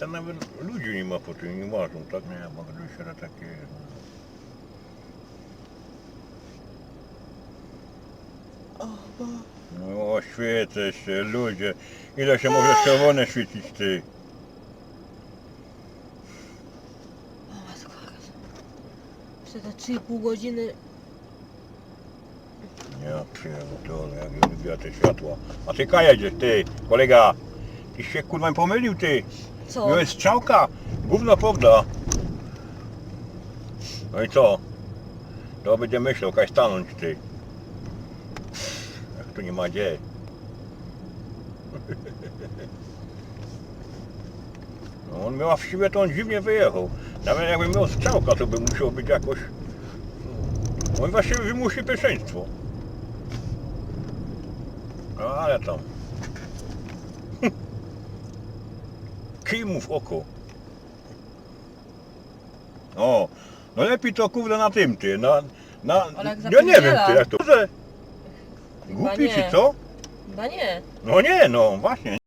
Tam nawet ludzi nie ma po tym, nie łażą, tak? Nie, bo się takie... No świecę się, ludzie. Ile się może czerwone świecić, ty? O matko. Przez te 3,5 godziny Ja pierdolę, jak ja lubię te światła. A ty ka jedziesz, ty, kolega. Tyś się kurwa pomylił, ty. Co? Miałeś strzałka, gówno prawda. No i co? To będzie myślał, kaj stanąć, ty. Jak tu nie ma gdzie. No on miał wsiwę, to on dziwnie wyjechał. Nawet jakby miał strzałka, to by musiał być jakoś... On właśnie wymusi pierwszeństwo. No ale tam. Kij mu w oko. O, no lepiej to kurde na tym ty, na... na Ale jak ja nie wiem zapierdziela. ty, jak to... Że... Głupi nie. czy co? Chyba nie. No nie, no właśnie.